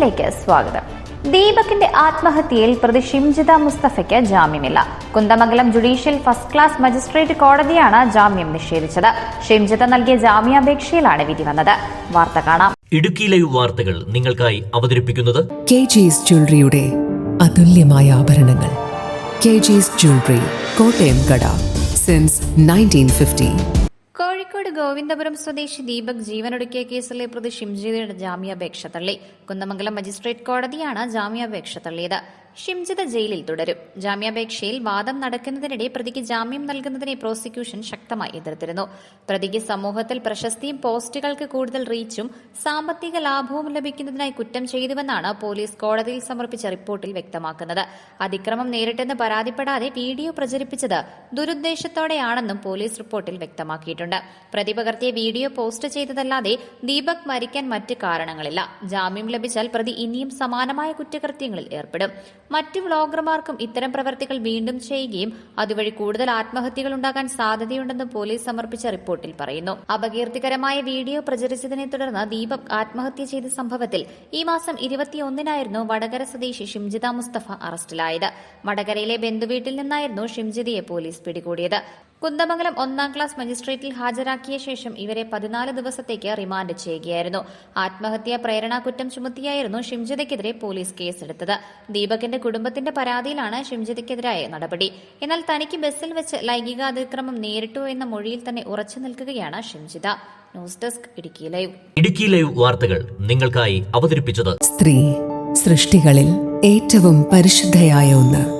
വാർത്തയിലേക്ക് സ്വാഗതം. ദീപകിന്റെ ആത്മഹത്യയിൽ പ്രതി ഷിംജിത മുസ്തഫയ്ക്ക് ജാമ്യമില്ല. Kunnamangalam judicial first class magistrate കോടതിയാണ് ജാമ്യം നിഷേധിച്ചത്. ഷിംജിത നൽകിയ ജാമ്യാപേക്ഷയിലാണ് വിധി വന്നത്. വാർത്ത കാണാം. ഇടുക്കിയിലെ ലൈവ് വാർത്തകൾ നിങ്ങൾക്കായി അവതരിപ്പിക്കുന്നത് കെ ജിസ് ജ്വല്ലറിയുടെ അതുല്യമായ ആഭരണങ്ങൾ. കെ ജിസ് ജ്വല്ലറി കോട്ടയം കട സിൻസ് നയന്റീൻ ഫിഫ്റ്റി ഗോവിന്ദപുരം സ്വദേശി ദീപക് ജീവനൊടുക്കിയ കേസിലെ പ്രതി ഷിംജിതയുടെ ജാമ്യാപേക്ഷ തള്ളി. കുന്ദമംഗലം മജിസ്ട്രേറ്റ് കോടതിയാണ് ജാമ്യാപേക്ഷ തള്ളിയത്. ഷിംജിത ജയിലിൽ തുടരും. ജാമ്യാപേക്ഷയിൽ വാദം നടക്കുന്നതിനിടെ പ്രതിക്ക് ജാമ്യം നൽകുന്നതിനെ പ്രോസിക്യൂഷൻ ശക്തമായി എതിർത്തിരുന്നു. പ്രതിക്ക് സമൂഹത്തിൽ പ്രശസ്തിയും പോസ്റ്റുകൾക്ക് കൂടുതൽ റീച്ചും സാമ്പത്തിക ലാഭവും ലഭിക്കുന്നതിനായി കുറ്റം ചെയ്തുവെന്നാണ് പോലീസ് കോടതിയിൽ സമർപ്പിച്ച റിപ്പോർട്ടിൽ വ്യക്തമാക്കുന്നത്. അതിക്രമം നേരിട്ടെന്ന് പരാതിപ്പെടാതെ വീഡിയോ പ്രചരിപ്പിച്ചത് ദുരുദ്ദേശത്തോടെയാണെന്നും പോലീസ് റിപ്പോർട്ടിൽ വ്യക്തമാക്കിയിട്ടുണ്ട്. പകർത്തിയ വീഡിയോ പോസ്റ്റ് ചെയ്തതല്ലാതെ ദീപക് മരിക്കാൻ മറ്റ് കാരണങ്ങളില്ല. ജാമ്യം ലഭിച്ചാൽ പ്രതി ഇനിയും സമാനമായ കുറ്റകൃത്യങ്ങളിൽ ഏർപ്പെടും. മറ്റ് വ്ളോഗർമാർക്കും ഇത്തരം പ്രവർത്തികൾ വീണ്ടും ചെയ്യുകയും അതുവഴി കൂടുതൽ ആത്മഹത്യകൾ ഉണ്ടാകാൻ സാധ്യതയുണ്ടെന്ന് പോലീസ് സമർപ്പിച്ച റിപ്പോർട്ടിൽ പറയുന്നു. അപകീർത്തികരമായ വീഡിയോ പ്രചരിച്ചതിനെ തുടർന്ന് ദീപക് ആത്മഹത്യ ചെയ്ത സംഭവത്തിൽ ഈ മാസം ഇരുപത്തിയൊന്നിനായിരുന്നു വടകര സ്വദേശി ഷിംജിത മുസ്തഫ അറസ്റ്റിലായത്. വടകരയിലെ ബന്ധുവീട്ടിൽ നിന്നായിരുന്നു ഷിംജിതയെ പോലീസ് പിടികൂടിയത്. കുന്ദമംഗലം ഒന്നാം ക്ലാസ് മജിസ്ട്രേറ്റിൽ ഹാജരാക്കിയ ശേഷം ഇവരെ പതിനാല് ദിവസത്തേക്ക് റിമാൻഡ് ചെയ്യുകയായിരുന്നു. ആത്മഹത്യാ പ്രേരണാ കുറ്റം ചുമത്തിയായിരുന്നു ഷിംജിതയ്ക്കെതിരെ പോലീസ് കേസെടുത്തത്. ദീപകിന്റെ കുടുംബത്തിന്റെ പരാതിയിലാണ് ഷിംജിതയ്ക്കെതിരായ നടപടി. എന്നാൽ തനിക്ക് ബസ്സിൽ വെച്ച് ലൈംഗിക അതിക്രമം നേരിട്ടു എന്ന മൊഴിയിൽ തന്നെ ഉറച്ചു നിൽക്കുകയാണ് Shimjitha. News desk Idukki live. Idukki live വാർത്തകൾ നിങ്ങൾക്കായി അവതരിപ്പിച്ചത് സ്ത്രീ സൃഷ്ടികളിൽ ഏറ്റവും പരിശുദ്ധയായ ഒന്ന്.